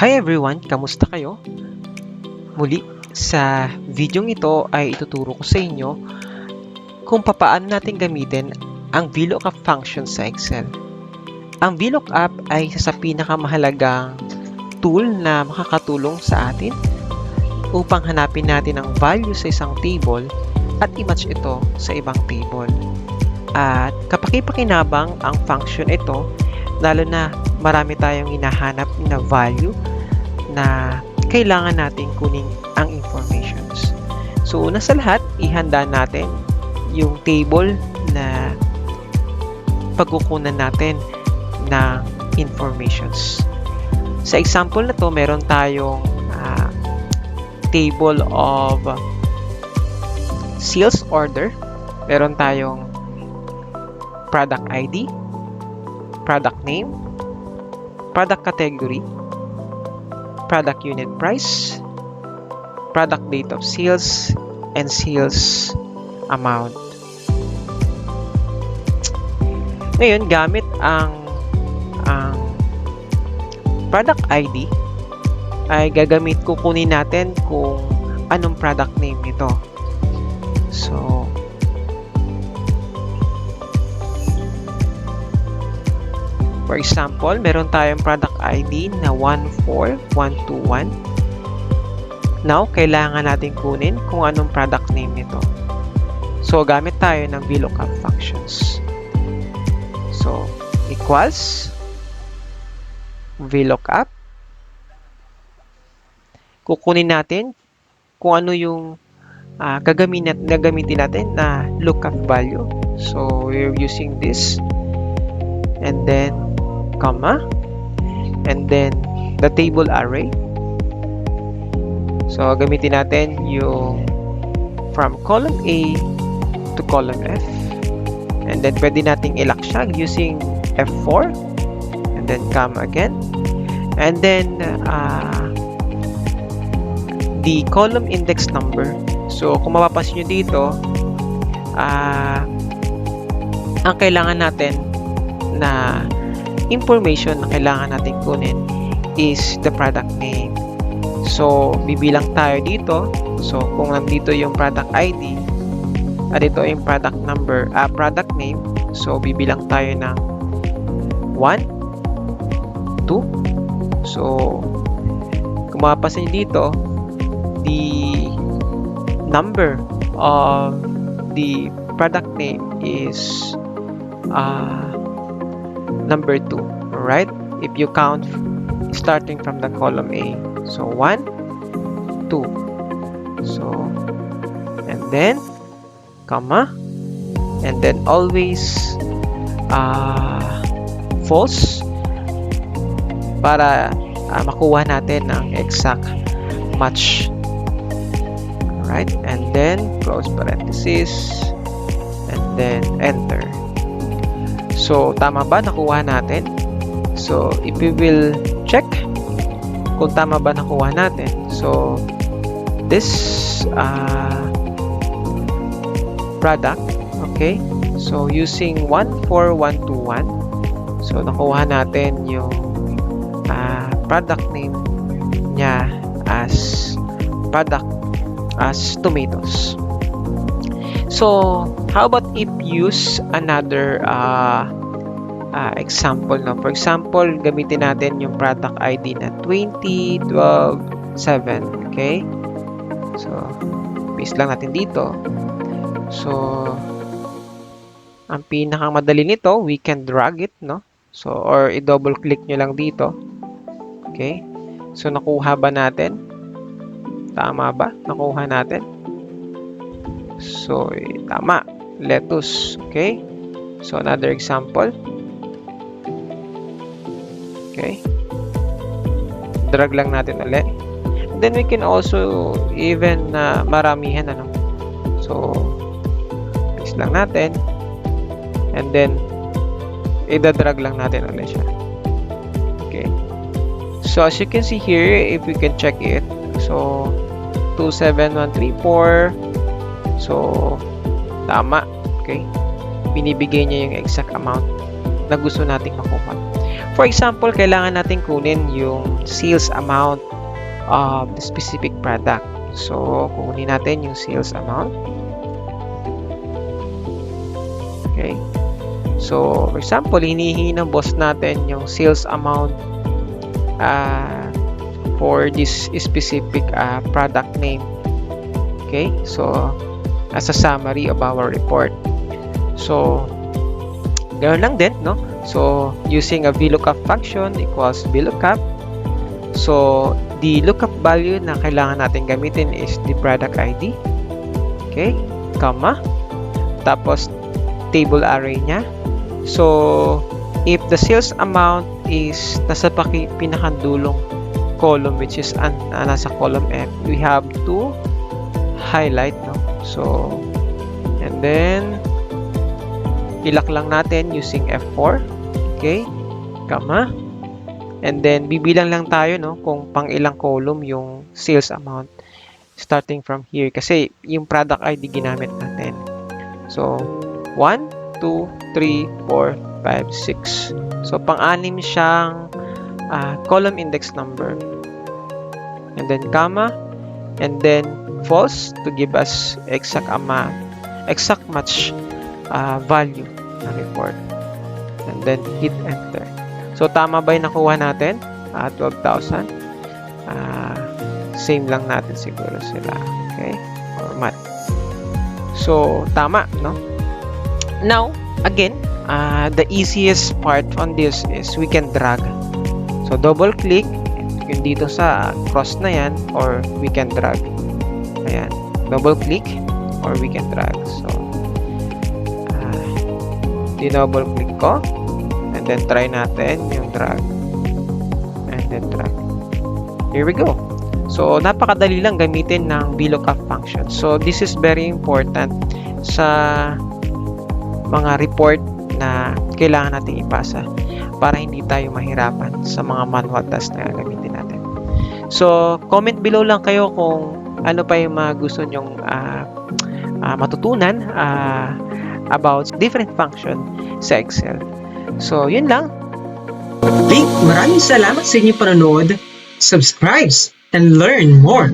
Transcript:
Hi everyone! Kamusta kayo? Muli, sa video ito ay ituturo ko sa inyo kung papaano natin gamitin ang VLOOKUP function sa Excel. Ang VLOOKUP ay isa sa pinakamahalagang tool na makakatulong sa atin upang hanapin natin ang value sa isang table at i-match ito sa ibang table. At kapaki-pakinabang ang function ito lalo na marami tayong hinahanap na value na kailangan natin kunin ang informations. So, una sa lahat, ihanda natin yung table na pagkukunan natin ng informations. Sa example na to, meron tayong ah, table of sales order. Meron tayong product ID, product name, product category, product unit price, product date of sales, and sales amount. Ngayon, gamit ang ang product ID ay gagamit kukunin natin kung anong product name nito. So, For example, meron tayong product ID na 14121. Now, kailangan natin kunin kung anong product name nito. So, gamit tayo ng VLOOKUP functions. So, equals VLOOKUP. Kukunin natin kung ano yung uh, gagamitin, gagamitin natin na lookup value. So, we're using this. And then, comma, and then the table array. So, gamitin natin yung from column A to column F. And then, pwede nating ilock siya using F4. And then, comma again. And then, uh, the column index number. So, kung mapapansin nyo dito, uh, ang kailangan natin na information na kailangan natin kunin is the product name. So, bibilang tayo dito. So, kung nandito yung product ID, at ito yung product number, uh, product name. So, bibilang tayo ng 1, 2. So, kung mapapansin dito, the number of the product name is uh, number 2. Alright? If you count starting from the column A. So 1, 2. So, and then, comma, and then always uh, false para uh, makuha natin ang exact match. Right? And then, close parenthesis, and then enter. So, tama ba nakuha natin? So, if we will check kung tama ba nakuha natin. So, this uh, product, okay? So, using 14121, so nakuha natin yung uh, product name niya as product as tomatoes. So, how about if use another uh, uh, example? No? For example, gamitin natin yung product ID na 20127. Okay? So, paste lang natin dito. So, ang pinakamadali nito, we can drag it, no? So, or i-double click nyo lang dito. Okay? So, nakuha ba natin? Tama ba? Nakuha natin? So, tama. Lettuce. Okay? So, another example. Okay? Drag lang natin ulit. Then, we can also even uh, maramihan. Ano? So, paste lang natin. And then, ida-drag lang natin ulit siya. Okay? So, as you can see here, if we can check it, so, 27134, So, tama. Okay? Binibigay niya yung exact amount na gusto nating makuha. For example, kailangan natin kunin yung sales amount of the specific product. So, kunin natin yung sales amount. Okay. So, for example, hinihingi ng boss natin yung sales amount uh, for this specific uh, product name. Okay. So, as a summary of our report. So, ganoon lang din, no? So, using a VLOOKUP function equals VLOOKUP. So, the lookup value na kailangan natin gamitin is the product ID. Okay, comma. Tapos, table array niya. So, if the sales amount is nasa pinakandulong column which is an, ah, nasa column F, we have to highlight? So, and then, ilak lang natin using F4. Okay, comma. And then, bibilang lang tayo, no, kung pang ilang column yung sales amount starting from here. Kasi, yung product ID ginamit natin. So, 1, 2, 3, 4, 5, 6. So, pang-anim siyang ah, column index number. And then, comma. And then, false to give us exact amount, exact match ah, value na report. And then, hit enter. So, tama ba yung nakuha natin? Ah, 12,000. Ah, same lang natin siguro sila. Okay? Format. So, tama, no? Now, again, ah, the easiest part on this is we can drag. So, double click yung dito sa cross na yan or we can drag. Ayan. Double click or we can drag. So, ah, di-double click ko. And then, try natin yung drag. And then, drag. Here we go. So, napakadali lang gamitin ng VLOOKUP function. So, this is very important sa mga report na kailangan natin ipasa para hindi tayo mahirapan sa mga manual tasks na gagamitin. So, comment below lang kayo kung ano pa yung mga gusto nyong ah, ah, matutunan ah, about different function sa Excel. So, yun lang. Big maraming salamat sa inyong panonood. Subscribe and learn more.